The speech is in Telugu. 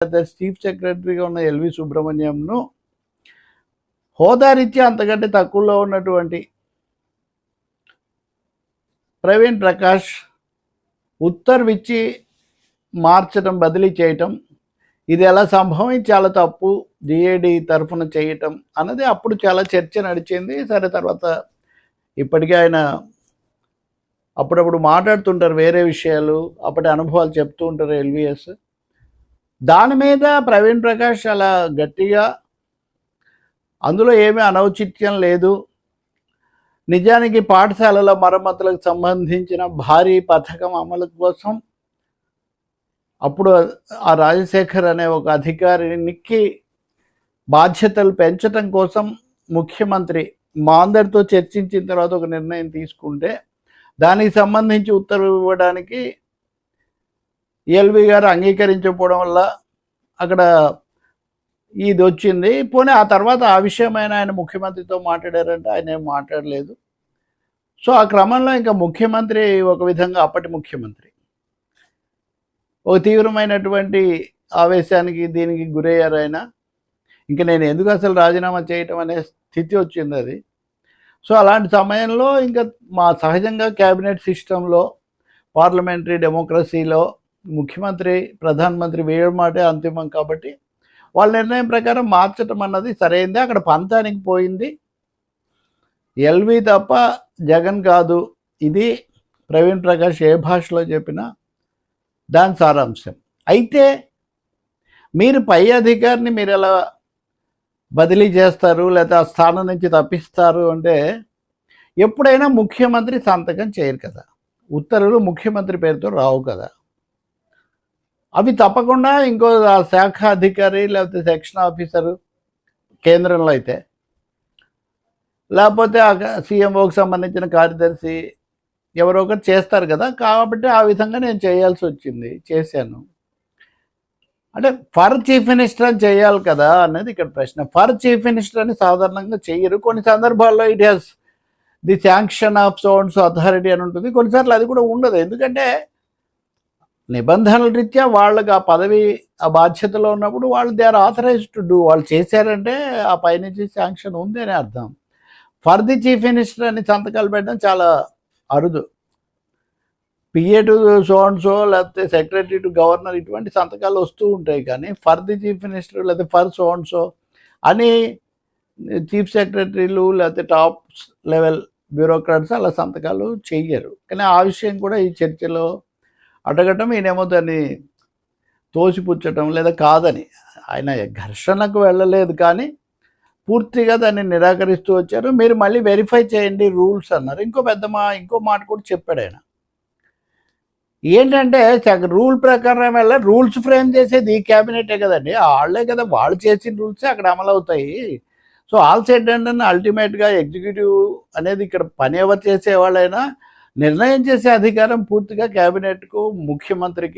చీఫ్ సెక్రటరీగా ఉన్న ఎల్వి సుబ్రహ్మణ్యంను హోదారీత్యా అంతకంటే తక్కువలో ఉన్నటువంటి ప్రవీణ్ ప్రకాష్ ఉత్తర్విచ్చి మార్చడం బదిలీ చేయటం ఇది ఎలా సంభవం? చాలా తప్పు. డిఏడి తరఫున చేయటం అన్నది అప్పుడు చాలా చర్చ నడిచింది. సరే తర్వాత ఇప్పటికే ఆయన అప్పుడప్పుడు మాట్లాడుతుంటారు వేరే విషయాలు అప్పటి అనుభవాలు చెప్తూ ఉంటారు ఎల్విఎస్ దాని మీద ప్రవీణ్ ప్రకాష్ అలా గట్టిగా అందులో ఏమీ అనౌచిత్యం లేదు. నిజానికి పాఠశాలల మరమ్మతులకు సంబంధించిన భారీ పథకం అమలు కోసం అప్పుడు ఆ రాజశేఖర్ అనే ఒక అధికారినికి బాధ్యతలు పెంచటం కోసం ముఖ్యమంత్రి మా అందరితో చర్చించిన తర్వాత ఒక నిర్ణయం తీసుకుంటే దానికి సంబంధించి ఉత్తర్వు ఇవ్వడానికి ఎల్వి గారు అంగీకరించకపోవడం వల్ల అక్కడ ఇది వచ్చింది. పోనీ ఆ తర్వాత ఆ విషయమైన ఆయన ముఖ్యమంత్రితో మాట్లాడారంటే ఆయన ఏం మాట్లాడలేదు. సో ఆ క్రమంలో ఇంకా ముఖ్యమంత్రి ఒక విధంగా అప్పటి ముఖ్యమంత్రి. ఒక తీవ్రమైనటువంటి ఆవేశానికి దీనికి గురయ్యారు ఆయన ఇంకా నేను ఎందుకు అసలు రాజీనామా చేయటం అనే స్థితి వచ్చింది అది. సో అలాంటి సమయంలో ఇంకా మా సహజంగా క్యాబినెట్ సిస్టంలో పార్లమెంటరీ డెమోక్రసీలో ముఖ్యమంత్రి ప్రధానమంత్రి వేయడం మాటే అంతిమం కాబట్టి వాళ్ళ నిర్ణయం ప్రకారం మార్చటం అన్నది సరైంది. అక్కడ పంతానికి పోయింది. ఎల్వి తప్ప జగన్ కాదు. ఇది ప్రవీణ్ ప్రకాష్ ఏ భాషలో చెప్పినా దాని సారాంశం. అయితే మీరు పై అధికారిని మీరు ఎలా బదిలీ చేస్తారు? లేదా ఆ స్థానం నుంచి తప్పిస్తారు అంటే ఎప్పుడైనా ముఖ్యమంత్రి సంతకం చేయరు కదా. ఉత్తర్వులు ముఖ్యమంత్రి పేరుతో రావు కదా. అవి తప్పకుండా ఇంకో శాఖ అధికారి లేకపోతే సెక్షన్ ఆఫీసరు కేంద్రంలో అయితే. లేకపోతే ఆ సీఎంఓకి సంబంధించిన కార్యదర్శి ఎవరో ఒకరు చేస్తారు కదా. కాబట్టి ఆ విధంగా నేను చేయాల్సి వచ్చింది. చేశాను. అంటే ఫర్ చీఫ్ మినిస్టర్ అని చేయాలి కదా అనేది ఇక్కడ ప్రశ్న. ఫర్ చీఫ్ మినిస్టర్ అని సాధారణంగా చేయరు. కొన్ని సందర్భాల్లో it has the sanction of sons authority అని ఉంటుంది. కొన్నిసార్లు అది కూడా ఉండదు. ఎందుకంటే నిబంధనల రీత్యా వాళ్ళకి ఆ పదవి ఆ బాధ్యతలో ఉన్నప్పుడు వాళ్ళు they are authorize to do వాళ్ళు చేశారంటే ఆ పైనుంచి శాంక్షన్ ఉంది అని అర్థం. ఫర్ ది చీఫ్ మినిస్టర్ అని సంతకాలు పెట్టడం చాలా అరుదు. PA to so and so లేకపోతే సెక్రటరీ టు గవర్నర్ ఇటువంటి సంతకాలు వస్తూ ఉంటాయి కానీ ఫర్ ది చీఫ్ మినిస్టర్ లేకపోతే ఫర్ సో అండ్ సో అని చీఫ్ సెక్రటరీలు లేకపోతే టాప్ లెవెల్ బ్యూరోక్రాట్స్ అలా సంతకాలు చెయ్యరు. కానీ ఆ విషయం కూడా ఈ చర్చలో అడగటం ఈయనేమో దాన్ని తోసిపుచ్చటం లేదా కాదని. ఆయన ఘర్షణకు వెళ్ళలేదు కానీ పూర్తిగా దాన్ని నిరాకరిస్తూ వచ్చారు. మీరు మళ్ళీ వెరిఫై చేయండి రూల్స్ అన్నారు. ఇంకో పెద్ద మా ఇంకో మాట కూడా చెప్పాడు ఆయన. ఏంటంటే రూల్ ప్రకారం వెళ్ళ రూల్స్ ఫ్రేమ్ చేసేది ఈ క్యాబినెటే కదండి. వాళ్ళే కదా వాళ్ళు చేసిన రూల్సే అక్కడ అమలు అవుతాయి. సో ఆల్ సెడ్ అండ్ అల్టిమేట్గా ఎగ్జిక్యూటివ్ అనేది ఇక్కడ పని ఎవరు చేసేవాళ్ళైనా నిర్ణయం చేసే అధికారం పూర్తిగా కేబినెట్కు ముఖ్యమంత్రికి